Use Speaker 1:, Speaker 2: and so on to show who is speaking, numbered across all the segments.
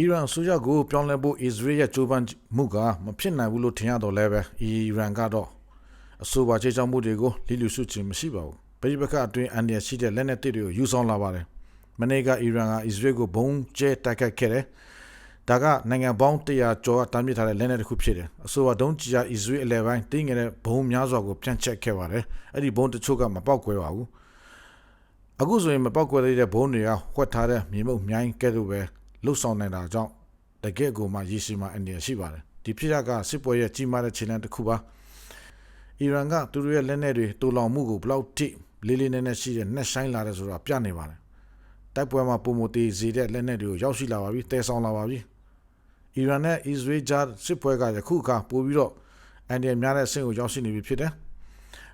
Speaker 1: အီရန်အစိုးရကိုပြောင်းလဲဖို့အစ္စရေးရဲ့ကြိုးပမ်းမှုကမဖြစ်နိုင်ဘူးလို့ထင်ရတော့လဲပဲအီရန်ကတော့အဆိုပါခြေချောက်မှုတွေကိုလိလူစုခြင်းမရှိပါဘူးပြည်ပခအတွင်းအန်ဒီယရှိတဲ့လက်နက်တစ်တွေကိုယူဆောင်လာပါတယ်မနေ့ကအီရန်ကအစ္စရေးကိုဘုံကျဲတိုက်ခတ်ခဲ့တယ်ဒါကနိုင်ငံပေါင်း100ကျော်တားမြစ်ထားတဲ့လက်နက်တစ်ခုဖြစ်တယ်အဆိုပါဒုံးကြီးကအစ္စရေးအလဲပိုင်းတင်းငယ်တဲ့ဘုံများစွာကိုပြန်ချက်ခဲ့ပါတယ်အဲ့ဒီဘုံတချို့ကမပေါက်ကွဲပါဘူးအခုဆိုရင်မပေါက်ကွဲသေးတဲ့ဘုံတွေကဝှက်ထားတဲ့မြေမုတ်မြိုင်းကဲ့သို့ပဲ လှုပ်ဆောင်နေတာကြောင့်တကယ့်ကိုမှရည်ရှိမှအန္တရာယ်ရှိပါတယ်ဒီဖြစ်ရကစစ်ပွဲရဲ့ကြီးမားတဲ့ခြေလှမ်းတစ်ခုပါအီရန်ကသူတို့ရဲ့လက်နက်တွေတူလောင်မှုကိုဘလောက်ထိလေးလေးနက်နက်ရှိတဲ့နှက်ဆိုင်လာတယ်ဆိုတာပြနေပါတယ်တိုက်ပွဲမှာပုံမတီးစေတဲ့လက်နက်တွေကိုရောက်ရှိလာပါပြီတဲဆောင်လာပါပြီအီရန်နဲ့အစ္စရေးကြားစစ်ပွဲကယခုအခါပိုပြီးတော့အန်ဒီယများတဲ့အဆင့်ကိုရောက်ရှိနေပြီဖြစ်တယ်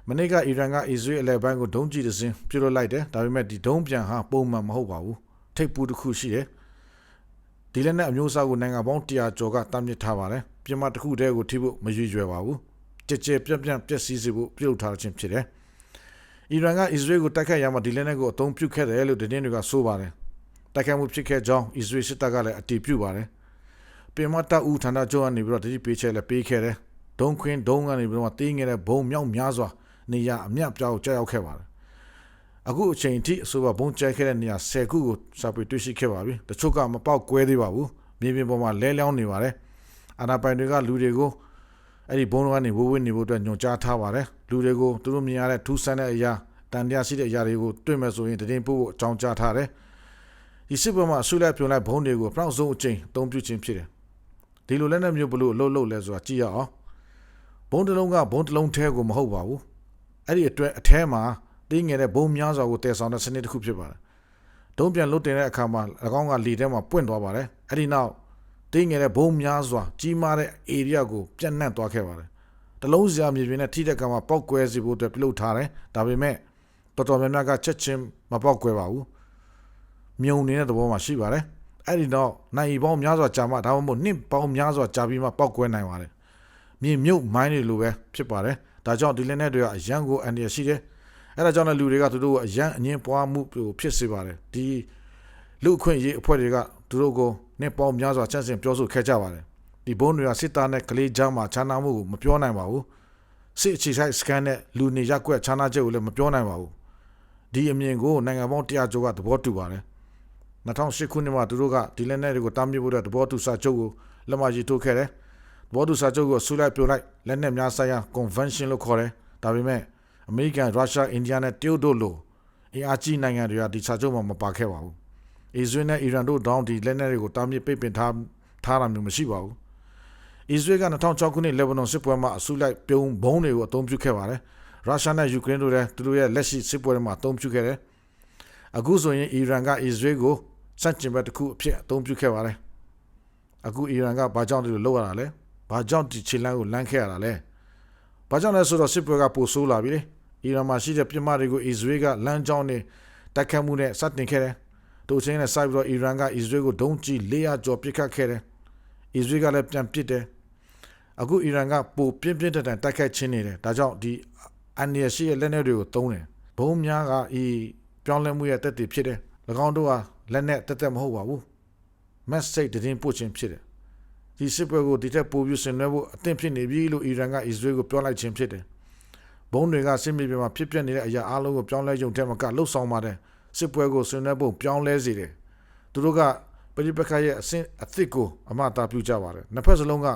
Speaker 1: မနေ့ကအီရန်ကအစ္စရေးအလဲပိုင်းကိုဒုံးကျည်တစ်စင်းပြစ်လွတ်လိုက်တယ်ဒါပေမဲ့ဒီဒုံးပြန်ဟာပုံမှန်မဟုတ်ပါဘူးထိပ်ပူတစ်ခုရှိတယ် ဒီလက်နဲ့အမျိုးအစားကိုနိုင်ငံပေါင်း100ကျော်ကတမ်းမြစ်ထားပါတယ်ပြင်မတစ်ခုတည်းကိုထိဖို့မရွေ့ရွယ်ပါဘူးကြက်ကြက်ပြက်ပြက်ပျက်စီးစေဖို့ပြုတ်ထားခြင်းဖြစ်တယ်အီရန်ကအစ္စရေးကိုတိုက်ခိုက်ရမှာဒီလက်နဲ့ကိုအသုံးပြုခဲ့တယ်လို့တင်းတွေကဆိုပါတယ်တိုက်ခိုက်မှုဖြစ်ခဲ့ကြောင်းအစ္စရေးစစ်တပ်ကလည်းအတည်ပြုပါတယ်ပြင်မတပ်ဦးဌာနချုပ်ကနေပြီးတော့တတိပေးချက်လည်းပေးခဲ့တယ်ဒုံခွင်းဒုံကနေပြီးတော့တင်းငယ်တဲ့ဘုံမြောက်များစွာနေရအမြတ်ပြောက်ကြောက်ရောက်ခဲ့ပါတယ် အခုအချိန်ထိအဆိုပါဘုံကျဲခဲ့တဲ့နေရာ10ခုကိုစာပေတွေ့ရှိခဲ့ပါပြီတချို့ကမပေါက်ကွဲသေးပါဘူးမြေပြင်ပေါ်မှာလဲလျောင်းနေပါတယ်အာနာပိုင်တွေကလူတွေကိုအဲ့ဒီဘုံတော်ကနေဝဝနေဖို့အတွက်ညွှန်ကြားထားပါတယ်လူတွေကိုသူတို့မြင်ရတဲ့ထူးဆန်းတဲ့အရာတန်တရားရှိတဲ့အရာတွေကိုတွေ့မဲ့ဆိုရင်တည်င်းပို့ဖို့အကြောင်းကြားထားတယ်ဒီစစ်ပွဲမှာဆူလိုက်ပြုံလိုက်ဘုံတွေကိုပနောက်ဆုံးအချိန်အသုံးပြုခြင်းဖြစ်တယ်ဒီလိုလက်နဲ့မျိုးဘလို့အလုပ်လုပ်လဲဆိုတာကြည့်ရအောင်ဘုံတစ်လုံးကဘုံတစ်လုံးထဲကိုမဟုတ်ပါဘူးအဲ့ဒီအတွက်အထဲမှာ တင်းငယ်တဲ့ဘုံများစွာကိုတည်ဆောင်တဲ့စနစ်တစ်ခုဖြစ်ပါတယ်။ဒုံးပြန်လွတ်တင်တဲ့အခါမှာ၎င်းကလေထဲမှာပွင့်သွားပါတယ်။အဲ့ဒီနောက်တင်းငယ်တဲ့ဘုံများစွာကြီးမားတဲ့ area ကိုပြန့်နှံ့သွားခဲ့ပါတယ်။တလုံးစရာမြေပြင်နဲ့ထိတဲ့ကံမှာပောက်ကွဲစီဖို့အတွက်ပြုလုပ်ထားတယ်။ဒါပေမဲ့တော်တော်များများကချက်ချင်းမပောက်ကွဲပါဘူး။မြုံနေတဲ့သဘောမှာရှိပါတယ်။အဲ့ဒီတော့နိုင်ပေါင်းများစွာကြာမှဒါမှမဟုတ်နှစ်ပေါင်းများစွာကြာပြီးမှပောက်ကွဲနိုင်ပါတယ်။မြေမြုပ်မိုင်းတွေလိုပဲဖြစ်ပါတယ်။ဒါကြောင့်ဒီလက်နက်တွေကအရန်ကိုအန်ဒီရရှိတယ်။ အဲ့ဒါကြောင့်လည်းလူတွေကသူတို့ကိုအရန်အငင်းပွားမှုဖြစ်စေပါတယ်ဒီလူအခွင့်ရေးအဖွဲ့တွေကသူတို့ကိုနှစ်ပေါင်းများစွာချမ်းစင်ပြောဆိုခဲ့ကြပါတယ်ဒီဘုန်းတွေကစစ်သားနဲ့ကလေးချမ်းမှာခြားနာမှုကိုမပြောနိုင်ပါဘူးစစ်အခြေဆိုင်စကန်နဲ့လူနေရက်ကွက်ခြားနာချက်ကိုလည်းမပြောနိုင်ပါဘူးဒီအမြင်ကိုနိုင်ငံပေါင်း100ကျော်ကသဘောတူပါတယ်2008ခုနှစ်မှာသူတို့ကဒီလက်နက်တွေကိုတားမြစ်ဖို့တဲ့သဘောတူစာချုပ်ကိုလက်မှတ်ရေးထိုးခဲ့တယ်သဘောတူစာချုပ်ကိုဆူလိုက်ပြိုလိုက်လက်နက်များဆိုင်ရာ convention လို့ခေါ်တယ်ဒါပေမဲ့ အမေရိကန်ရုရှားအိန္ဒိယနဲ့တရုတ်တို့လိုအင်အားကြီးနိုင်ငံတွေကဒီစာချုပ်မှာမပါခဲ့ပါဘူးအစ္စရေးနဲ့အီရန်တို့တောင်းဒီလက်နက်တွေကိုတားမြစ်ပိတ်ပင်ထားထားတာမျိုးမရှိပါဘူးအစ္စရေးက2006ခုနှစ်လက်ဘနွန်စစ်ပွဲမှာအစုလိုက်ပြုံးဘုံတွေကိုအသုံးပြုခဲ့ပါတယ်ရုရှားနဲ့ယူကရိန်းတို့လည်းသူတို့ရဲ့လက်ရှိစစ်ပွဲတွေမှာအသုံးပြုခဲ့တယ်အခုဆိုရင်အီရန်ကအစ္စရေးကိုစန့်ကျင်ဘက်တစ်ခုအဖြစ်အသုံးပြုခဲ့ပါတယ်အခုအီရန်ကဘာကြောင့်ဒီလိုလုပ်ရတာလဲဘာကြောင့်ဒီခြေလမ်းကိုလမ်းခဲ့ရတာလဲဘာကြောင့်လဲဆိုတော့စစ်ပွဲကပိုဆိုးလာပြီလေ အီရန်မှာရှိတဲ့ပြစ်မှတ်တွေကိုအစ္စရေးကလမ်းကြောင်းနဲ့တိုက်ခတ်မှုနဲ့စတင်ခဲ့တယ်။တို့ချင်းနဲ့စိုက်ပြီးတော့အီရန်ကအစ္စရေးကိုဒုံးကျည်400ကျော်ပစ်ခတ်ခဲ့တယ်။အစ္စရေးကလည်းပြန်ပစ်တယ်။အခုအီရန်ကပိုပြင်းပြင်းထန်ထန်တိုက်ခိုက်ခြင်းနေတယ်။ဒါကြောင့်ဒီအန်နီယရှိရဲ့လက်နက်တွေကိုသုံးတယ်။ဘုံများကဤပြောင်းလဲမှုရဲ့တက်တည်ဖြစ်တယ်။၎င်းတို့ဟာလက်နက်တက်တက်မဟုတ်ပါဘူး။ message တည်င်းပို့ခြင်းဖြစ်တယ်။ဒီစစ်ပွဲကိုဒီထက်ပိုပြီးဆင်နွှဲဖို့အသင့်ဖြစ်နေပြီလို့အီရန်ကအစ္စရေးကိုပြောလိုက်ခြင်းဖြစ်တယ်။ ဘုံတွေကစစ်မြေပြင်မှာဖြစ်ပျက်နေတဲ့အရာအလုံးကိုပြောင်းလဲကြုံတဲ့မကလှုပ်ဆောင်ပါတယ်စစ်ပွဲကိုဆွေးနွေးဖို့ပြောင်းလဲစေတယ်သူတို့ကပရိပက္ခရဲ့အဆင့်အသစ်ကိုအမှတာပြုကြပါတယ်နှစ်ဖက်စလုံးက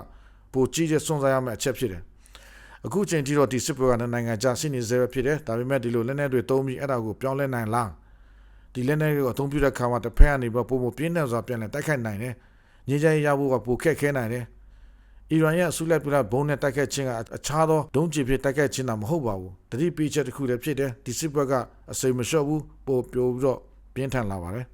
Speaker 1: ပိုကြီးတဲ့စွန့်စားရမယ့်အချက်ဖြစ်တယ်အခုချိန်ထိတော့ဒီစစ်ပွဲကနိုင်ငံခြားရှိနေစေဖြစ်တယ်ဒါပေမဲ့ဒီလိုလက်နက်တွေသုံးပြီးအဲ့ဒါကိုပြောင်းလဲနိုင်လားဒီလက်နက်တွေကိုအသုံးပြုတဲ့ခါမှာတစ်ဖက်ကနေပြီးပုံပုံပြင်းထန်စွာပြန်လဲတိုက်ခိုက်နိုင်တယ်ငြိမ်းချမ်းရေးရဖို့ကပိုခက်ခဲနိုင်တယ် အီရန်ရဲ့အစုလိုက်ပြလိုက်ဘုံနဲ့တိုက်ခိုက်ခြင်းကအခြားသောဒုံးကျည်ဖြစ်တိုက်ခိုက်ခြင်းတာမဟုတ်ပါဘူးတတိပိချက်တစ်ခုတည်းဖြစ်တယ်ဒီစစ်ဘက်ကအစိမ်မလျှော့ဘူးပို့ပြိုပြီးတော့ပြင်းထန်လာပါတယ်